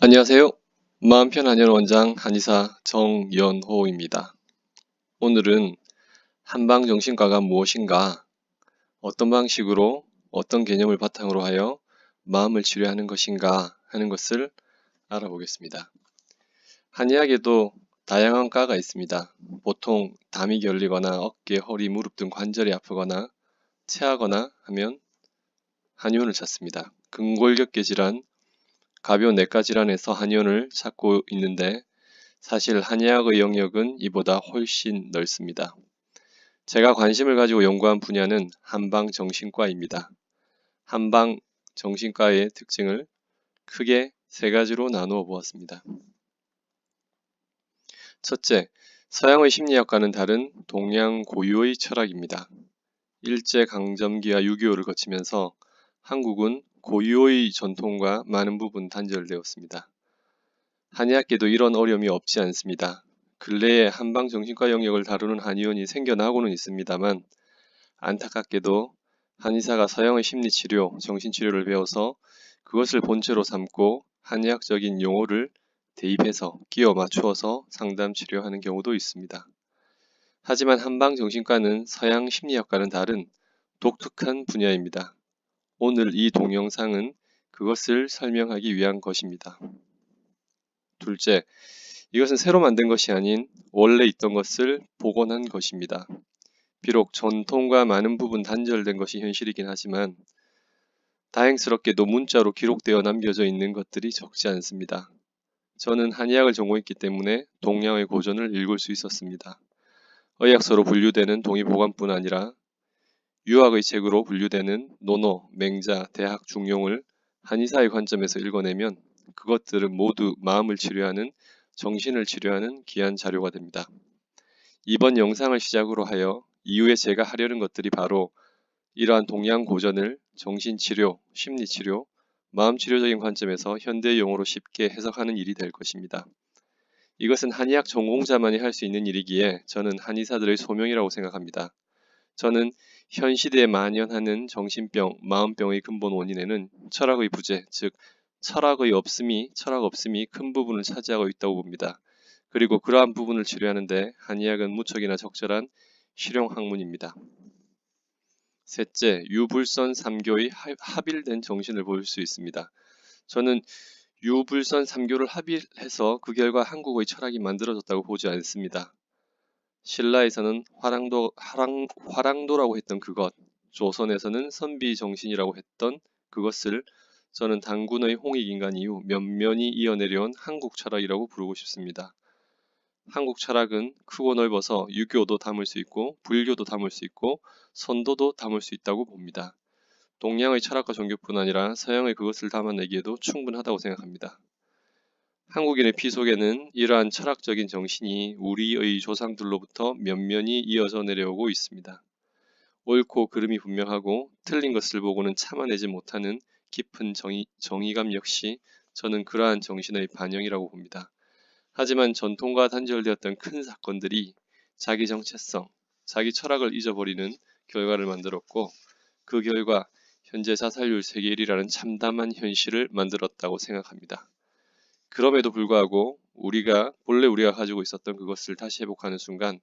안녕하세요. 마음편 한의원 원장 한의사 정연호입니다. 오늘은 한방정신과가 무엇인가, 어떤 방식으로 어떤 개념을 바탕으로 하여 마음을 치료하는 것인가 하는 것을 알아보겠습니다. 한의학에도 다양한 과가 있습니다. 보통 담이 결리거나 어깨, 허리, 무릎 등 관절이 아프거나 체하거나 하면 한의원을 찾습니다. 근골격계 질환, 가벼운 내과 질환에서 한의원을 찾고 있는데 사실 한의학의 영역은 이보다 훨씬 넓습니다. 제가 관심을 가지고 연구한 분야는 한방정신과입니다. 한방정신과의 특징을 크게 세 가지로 나누어 보았습니다. 첫째, 서양의 심리학과는 다른 동양 고유의 철학입니다. 일제 강점기와 6.25를 거치면서 한국은 고유의 전통과 많은 부분 단절되었습니다. 한의학계도 이런 어려움이 없지 않습니다. 근래에 한방 정신과 영역을 다루는 한의원이 생겨나고는 있습니다만 안타깝게도 한의사가 서양의 심리치료, 정신치료를 배워서 그것을 본체로 삼고 한의학적인 용어를 대입해서 끼워 맞추어서 상담 치료하는 경우도 있습니다. 하지만 한방 정신과는 서양 심리학과는 다른 독특한 분야입니다. 오늘 이 동영상은 그것을 설명하기 위한 것입니다. 둘째, 이것은 새로 만든 것이 아닌 원래 있던 것을 복원한 것입니다. 비록 전통과 많은 부분 단절된 것이 현실이긴 하지만 다행스럽게도 문자로 기록되어 남겨져 있는 것들이 적지 않습니다. 저는 한의학을 전공했기 때문에 동양의 고전을 읽을 수 있었습니다. 의학서로 분류되는 동의보관뿐 아니라 유학의 책으로 분류되는 논어, 맹자, 대학 중용을 한의사의 관점에서 읽어내면 그것들은 모두 마음을 치료하는 정신을 치료하는 귀한 자료가 됩니다. 이번 영상을 시작으로 하여 이후에 제가 하려는 것들이 바로 이러한 동양 고전을 정신치료, 심리치료, 마음치료적인 관점에서 현대 용어로 쉽게 해석하는 일이 될 것입니다. 이것은 한의학 전공자만이 할 수 있는 일이기에 저는 한의사들의 소명이라고 생각합니다. 저는 현 시대에 만연하는 정신병, 마음병의 근본 원인에는 철학의 부재, 즉 철학의 없음이 철학 없음이 큰 부분을 차지하고 있다고 봅니다. 그리고 그러한 부분을 치료하는데 한의학은 무척이나 적절한 실용 학문입니다. 셋째, 유불선 3교의 합일된 정신을 볼수 있습니다. 저는 유불선 3교를 합일해서 그 결과 한국의 철학이 만들어졌다고 보지 않습니다. 신라에서는 화랑도, 화랑, 화랑도라고 했던 그것, 조선에서는 선비정신이라고 했던 그것을 저는 당군의 홍익인간 이후 면면이 이어내려온 한국 철학이라고 부르고 싶습니다. 한국 철학은 크고 넓어서 유교도 담을 수 있고 불교도 담을 수 있고 선도도 담을 수 있다고 봅니다. 동양의 철학과 종교뿐 아니라 서양의 그것을 담아내기에도 충분하다고 생각합니다. 한국인의 피 속에는 이러한 철학적인 정신이 우리의 조상들로부터 면면이 이어져 내려오고 있습니다. 옳고 그름이 분명하고 틀린 것을 보고는 참아내지 못하는 깊은 정의, 정의감 역시 저는 그러한 정신의 반영이라고 봅니다. 하지만 전통과 단절되었던 큰 사건들이 자기 정체성, 자기 철학을 잊어버리는 결과를 만들었고 그 결과 현재 자살률 세계 1위라는 참담한 현실을 만들었다고 생각합니다. 그럼에도 불구하고 우리가 본래 우리가 가지고 있었던 그것을 다시 회복하는 순간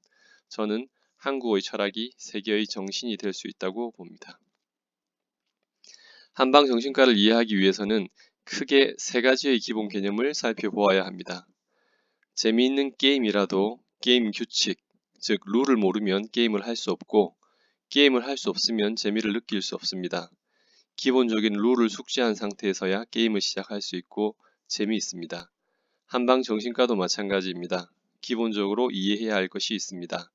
저는 한국의 철학이 세계의 정신이 될 수 있다고 봅니다. 한방 정신과를 이해하기 위해서는 크게 세 가지의 기본 개념을 살펴보아야 합니다. 재미있는 게임이라도 게임 규칙, 즉 룰을 모르면 게임을 할 수 없고 게임을 할 수 없으면 재미를 느낄 수 없습니다. 기본적인 룰을 숙지한 상태에서야 게임을 시작할 수 있고 재미있습니다. 한방 정신과도 마찬가지입니다. 기본적으로 이해해야 할 것이 있습니다.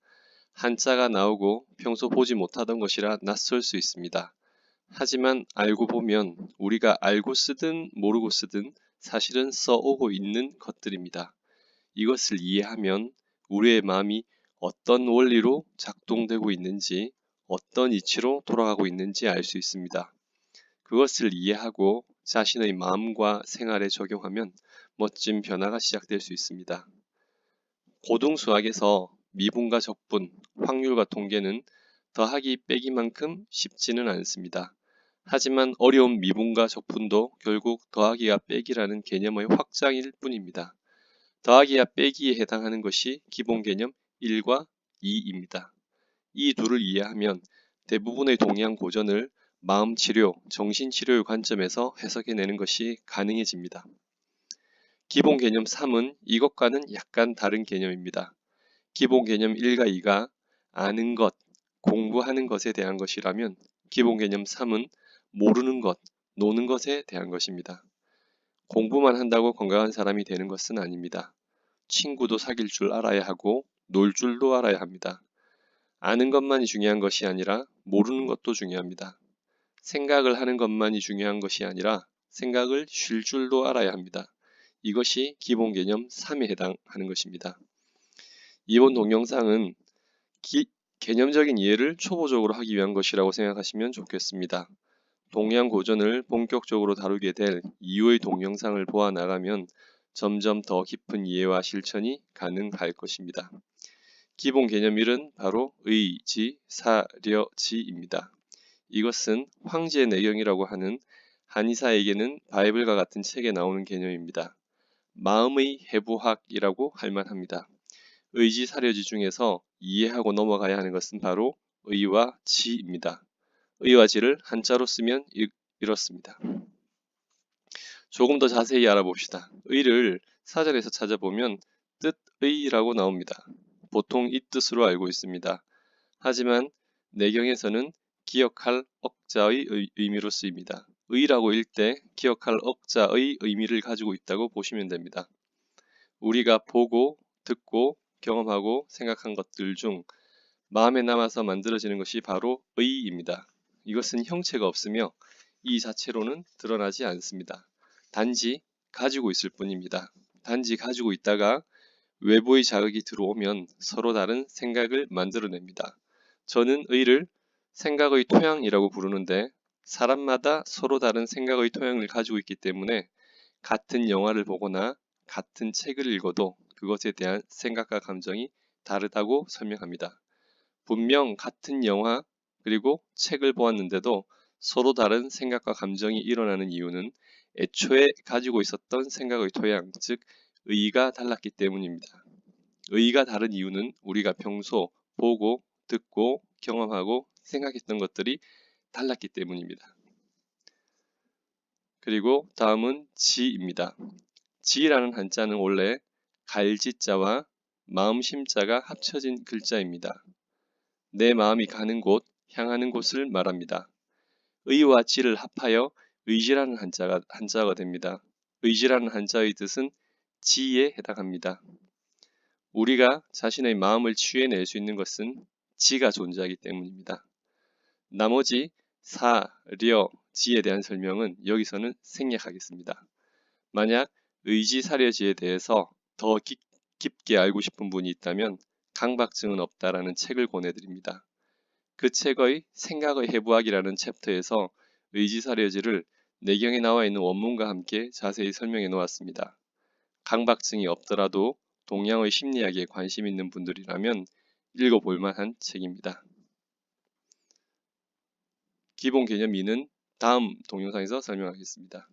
한자가 나오고 평소 보지 못하던 것이라 낯설 수 있습니다. 하지만 알고 보면 우리가 알고 쓰든 모르고 쓰든 사실은 써오고 있는 것들입니다. 이것을 이해하면 우리의 마음이 어떤 원리로 작동되고 있는지 어떤 이치로 돌아가고 있는지 알 수 있습니다. 그것을 이해하고 자신의 마음과 생활에 적용하면 멋진 변화가 시작될 수 있습니다. 고등수학에서 미분과 적분, 확률과 통계는 더하기 빼기만큼 쉽지는 않습니다. 하지만 어려운 미분과 적분도 결국 더하기와 빼기라는 개념의 확장일 뿐입니다. 더하기와 빼기에 해당하는 것이 기본 개념 1과 2입니다. 이 둘을 이해하면 대부분의 동양 고전을 마음치료, 정신치료의 관점에서 해석해내는 것이 가능해집니다. 기본 개념 3은 이것과는 약간 다른 개념입니다. 기본 개념 1과 2가 아는 것, 공부하는 것에 대한 것이라면 기본 개념 3은 모르는 것, 노는 것에 대한 것입니다. 공부만 한다고 건강한 사람이 되는 것은 아닙니다. 친구도 사귈 줄 알아야 하고 놀 줄도 알아야 합니다. 아는 것만이 중요한 것이 아니라 모르는 것도 중요합니다. 생각을 하는 것만이 중요한 것이 아니라 생각을 쉴 줄도 알아야 합니다. 이것이 기본 개념 3에 해당하는 것입니다. 이번 동영상은 기, 개념적인 이해를 초보적으로 하기 위한 것이라고 생각하시면 좋겠습니다. 동양 고전을 본격적으로 다루게 될 이후의 동영상을 보아 나가면 점점 더 깊은 이해와 실천이 가능할 것입니다. 기본 개념 1은 바로 의 지, 사 려 지입니다. 이것은 황제 내경이라고 하는 한의사에게는 바이블과 같은 책에 나오는 개념입니다. 마음의 해부학이라고 할 만합니다. 의지 사려지 중에서 이해하고 넘어가야 하는 것은 바로 의와 지입니다. 의와 지를 한자로 쓰면 이렇습니다. 조금 더 자세히 알아봅시다. 의를 사전에서 찾아보면 뜻의라고 나옵니다. 보통 이 뜻으로 알고 있습니다. 하지만 내경에서는 기억할 억자의 의미로 쓰입니다. 의라고 일때 기억할 억자의 의미를 가지고 있다고 보시면 됩니다. 우리가 보고 듣고 경험하고 생각한 것들 중 마음에 남아서 만들어지는 것이 바로 의입니다. 이것은 형체가 없으며 이 자체로는 드러나지 않습니다. 단지 가지고 있을 뿐입니다. 단지 가지고 있다가 외부의 자극이 들어오면 서로 다른 생각을 만들어냅니다. 저는 의를 생각의 토양이라고 부르는데 사람마다 서로 다른 생각의 토양을 가지고 있기 때문에 같은 영화를 보거나 같은 책을 읽어도 그것에 대한 생각과 감정이 다르다고 설명합니다. 분명 같은 영화 그리고 책을 보았는데도 서로 다른 생각과 감정이 일어나는 이유는 애초에 가지고 있었던 생각의 토양, 즉 의의가 달랐기 때문입니다. 의의가 다른 이유는 우리가 평소 보고 듣고 경험하고 생각했던 것들이 달랐기 때문입니다. 그리고 다음은 지입니다. 지라는 한자는 원래 갈지자와 마음심자가 합쳐진 글자입니다. 내 마음이 가는 곳, 향하는 곳을 말합니다. 의와 지를 합하여 의지라는 한자가, 한자가 됩니다. 의지라는 한자의 뜻은 지에 해당합니다. 우리가 자신의 마음을 취해낼 수 있는 것은 지가 존재하기 때문입니다. 나머지 사, 려, 지에 대한 설명은 여기서는 생략하겠습니다. 만약 의지 사려지에 대해서 더 깊, 깊게 알고 싶은 분이 있다면 강박증은 없다라는 책을 권해드립니다. 그 책의 생각의 해부학이라는 챕터에서 의지 사려지를 내경에 나와 있는 원문과 함께 자세히 설명해 놓았습니다. 강박증이 없더라도 동양의 심리학에 관심 있는 분들이라면 읽어볼 만한 책입니다. 기본 개념 2는 다음 동영상에서 설명하겠습니다.